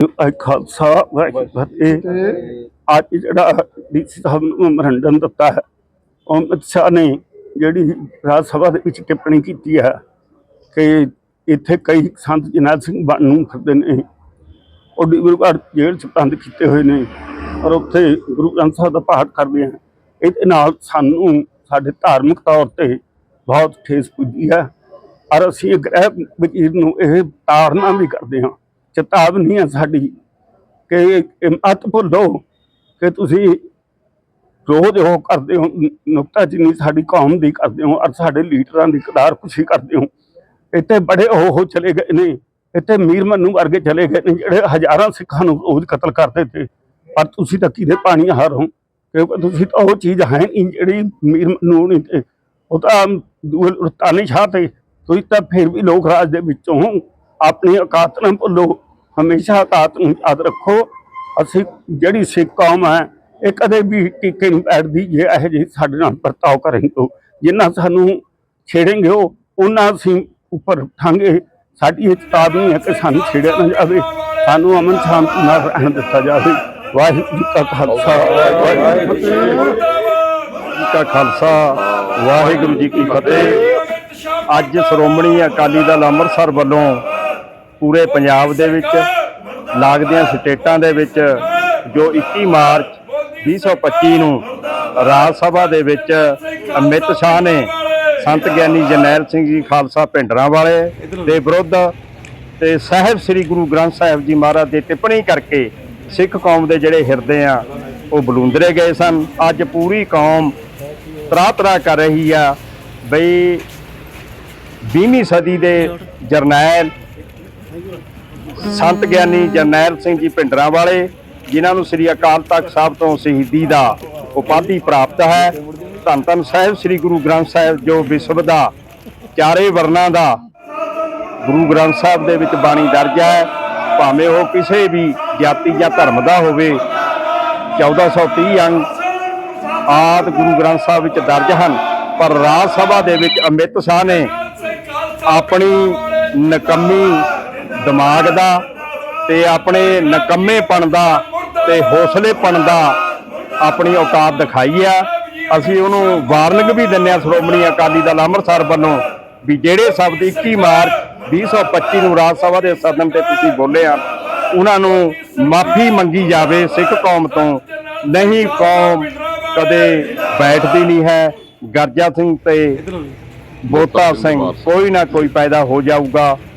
ਅੱਜ ਖਾਲਸਾ ਵਾਹਿਗੁਰੂ ਫਤਿਹ। ਅੱਜ ਜਿਹੜਾ ਡੀਸੀ ਸਾਹਿਬ ਨੂੰ ਮੈਮੋਰੰਡਮ ਦਿੱਤਾ ਹੈ ਉਹ ਅਮਿਤ ਸ਼ਾਹ ਨੇ ਜਿਹੜੀ ਰਾਜ ਸਭਾ ਦੇ ਵਿੱਚ ਟਿੱਪਣੀ ਕੀਤੀ ਹੈ ਕਿ ਇੱਥੇ ਕਈ ਸੰਤ ਜਨਰਲ ਸਿੰਘ ਬਣ ਨੂੰ ਫਿਰਦੇ ਨੇ। ਉਹ ਡਿਬਰੂਗੜ੍ਹ ਜੇਲ੍ਹ ਚ ਬੰਦ ਕੀਤੇ ਹੋਏ ਨੇ ਔਰ ਉੱਥੇ ਗੁਰੂ ਗ੍ਰੰਥ ਸਾਹਿਬ ਦਾ ਪਾਠ ਕਰਦੇ ਆ। ਇਹਦੇ ਨਾਲ ਸਾਨੂੰ ਸਾਡੇ ਧਾਰਮਿਕ ਤੌਰ ਤੇ ਬਹੁਤ ਠੇਸ ਪੁੱਜੀ ਹੈ। ਔਰ ਅਸੀਂ ਗ੍ਰਹਿ ਵਕੀਰ ਨੂੰ ਇਹ ਤਾੜਨਾ ਵੀ ਕਰਦੇ ਹਾਂ। ਚੇਤਾਵਨੀ ਹੈ ਸਾਡੀ ਕਿ ਮਤ ਭੁੱਲੋ ਕਿ ਤੁਸੀਂ ਰੋਜ਼ ਉਹ ਕਰਦੇ ਹੋ ਨੁਕਤਾਚੀਨੀ ਸਾਡੀ ਕੌਮ ਦੀ ਕਰਦੇ ਹੋ ਔਰ ਸਾਡੇ ਲੀਡਰਾਂ ਦੀ ਕਦਾਰ ਖੁਸ਼ੀ ਕਰਦੇ ਹੋ, ਇੱਥੇ ਬੜੇ ਉਹ ਉਹ ਚਲੇ ਗਏ ਨੇ, ਇੱਥੇ ਮੀਰ ਮੰਨੂ ਵਰਗੇ ਚਲੇ ਗਏ ਨੇ ਜਿਹੜੇ ਹਜ਼ਾਰਾਂ ਸਿੱਖਾਂ ਨੂੰ ਰੋਜ਼ ਕਤਲ ਕਰਦੇ ਤੇ, ਪਰ ਤੁਸੀਂ ਤਾਂ ਕਿਹਦੇ ਪਾਣੀ ਹਾਰ ਹੋ ਕਿਉਂਕਿ ਤੁਸੀਂ ਤਾਂ ਉਹ ਚੀਜ਼ ਹੈ ਨਹੀਂ ਜਿਹੜੀ ਮੀਰ ਮੰਨੂ ਨਹੀਂ ਤੇ, ਉਹ ਤਾਂ ਤਾਨੀ ਸ਼ਾਹ ਤੇ, ਤੁਸੀਂ ਤਾਂ ਫਿਰ ਵੀ ਲੋਕ ਰਾਜ ਦੇ ਵਿੱਚੋਂ ਆਪਣੀ ਔਕਾਤ ਨਾ ਭੁੱਲੋ ਹਮੇਸ਼ਾ ਔਕਾਤ ਨੂੰ ਯਾਦ ਰੱਖੋ। ਅਸੀਂ ਜਿਹੜੀ ਸਿੱਖ ਕੌਮ ਹੈ, ਇਹ ਕਦੇ ਵੀ ਟਿੱਕੇ ਨਹੀਂ ਬੈਠਦੀ ਜੇ ਇਹੋ ਜਿਹੇ ਸਾਡੇ ਨਾਲ ਵਰਤਾਓ ਕਰਨਗੇ ਜਿੰਨਾ ਸਾਨੂੰ ਛੇੜेंगे ਉਹ ਉਹਨਾਂ ਅਸੀਂ ਉੱਪਰ ਉਠਾਂਗੇ। ਸਾਡੀ ਇਹ ਚੇਤਾਵਨੀ ਹੈ ਕਿ ਸਾਨੂੰ ਛੇੜਿਆ ਨਾ ਜਾਵੇ। ਸਾਨੂੰ ਅਮਨ ਸ਼ਾਂਤੀ ਨਾਲ ਰਹਿਣ ਦਿੱਤਾ ਜਾਵੇ। ਵਾਹਿਗੁਰੂ ਜੀ ਕਾ ਖਾਲਸਾ, ਵਾਹਿਗੁਰੂ ਜੀ ਕੀ ਜੀ ਕਾ ਖਾਲਸਾ, ਵਾਹਿਗੁਰੂ ਜੀ ਕੀ ਫਤਿਹ। ਅੱਜ ਸ਼੍ਰੋਮਣੀ ਅਕਾਲੀ ਦਲ ਅੰਮ੍ਰਿਤਸਰ ਵੱਲੋਂ ਪੂਰੇ ਪੰਜਾਬ ਦੇ ਵਿੱਚ ਲੱਗਦੀਆਂ ਸਟੇਟਾਂ ਦੇ ਵਿੱਚ ਜੋ 21 ਮਾਰਚ 2025 ਨੂੰ ਰਾਜ ਸਭਾ ਦੇ ਵਿੱਚ ਅਮਿਤ ਸ਼ਾਹ ਨੇ ਸੰਤ ਗਿਆਨੀ ਜਰਨੈਲ ਸਿੰਘ ਜੀ ਖਾਲਸਾ ਭਿੰਡਰਾਂ ਵਾਲੇ ਦੇ ਵਿਰੁੱਧ ਤੇ ਸਾਹਿਬ ਸ੍ਰੀ ਗੁਰੂ ਗ੍ਰੰਥ ਸਾਹਿਬ ਜੀ ਮਹਾਰਾਜ ਦੀ ਟਿੱਪਣੀ ਕਰਕੇ ਸਿੱਖ ਕੌਮ ਦੇ ਜਿਹੜੇ ਹਿਰਦੇ ਆ, ਉਹ ਬਲੂੰਦਰੇ ਗਏ ਸਨ। ਅੱਜ ਪੂਰੀ ਕੌਮ ਤਰਾ ਤਰਾ ਕਰ ਰਹੀ ਆ ਬਈ 20ਵੀਂ ਸਦੀ ਦੇ ਜਰਨੈਲ ਸੰਤ ਗਿਆਨੀ ਜਰਨੈਲ ਸਿੰਘ ਜੀ ਭਿੰਡਰਾਂ ਵਾਲੇ ਜਿਨ੍ਹਾਂ ਨੂੰ ਸ੍ਰੀ ਅਕਾਲ ਤਖਤ ਸਾਹਿਬ ਤੋਂ ਸ਼ਹੀਦੀ ਦਾ ਉਪਾਧੀ ਪ੍ਰਾਪਤ ਹੈ, ਧੰਨ ਧੰਨ ਸਾਹਿਬ, ਸ੍ਰੀ ਗੁਰੂ ਗ੍ਰੰਥ ਸਾਹਿਬ, ਜੋ ਵਿਸ਼ਵ ਦਾ ਚਾਰੇ ਵਰਨਾਂ ਦਾ ਗੁਰੂ ਗ੍ਰੰਥ ਸਾਹਿਬ ਦੇ ਵਿੱਚ ਬਾਣੀ ਦਰਜ ਹੈ, ਭਾਵੇਂ ਉਹ ਕਿਸੇ ਵੀ ਜਾਤੀ ਜਾਂ ਧਰਮ ਦਾ ਹੋਵੇ 1430 ਅੰਗ ਆਦ ਗੁਰੂ ਗ੍ਰੰਥ ਸਾਹਿਬ ਵਿੱਚ ਦਰਜ ਹਨ, ਪਰ ਰਾਜ ਸਭਾ ਦੇ ਵਿੱਚ ਅਮਿਤ ਸ਼ਾਹ ਨੇ ਆਪਣੀ ਨਕੰਮੀ ਦਿਮਾਗ ਦਾ ਤੇ ਆਪਣੇ ਨਕੰਮੇਪਣ ਦਾ ਤੇ ਹੌਸਲੇਪਣ ਦਾ ਆਪਣੀ ਔਕਾਤ ਦਿਖਾਈ ਆ। ਅਸੀਂ ਉਹਨੂੰ ਵਾਰਨਿੰਗ ਵੀ ਦਿੰਨੇ ਆ ਸ਼੍ਰੋਮਣੀ ਅਕਾਲੀ ਦਲ ਅੰਮ੍ਰਿਤਸਰ ਵੱਲੋਂ ਵੀ ਜਿਹੜੇ ਸ਼ਬਦ 21 ਮਾਰਚ 2025 ਨੂੰ ਰਾਜ ਸਭਾ ਦੇ ਸਦਨ ਤੇ ਤੁਸੀਂ ਬੋਲੇ ਆ, ਉਹਨਾਂ ਨੂੰ ਮਾਫੀ ਮੰਗੀ ਜਾਵੇ ਸਿੱਖ ਕੌਮ ਤੋਂ। ਨਹੀਂ ਕੌਮ ਕਦੇ ਬੈਠਦੀ ਨਹੀਂ ਹੈ। ਗਰਜਾ ਸਿੰਘ ਤੇ ਬੋਤਾ ਸਿੰਘ ਕੋਈ ਨਾ ਕੋਈ ਪੈਦਾ ਹੋ ਜਾਊਗਾ।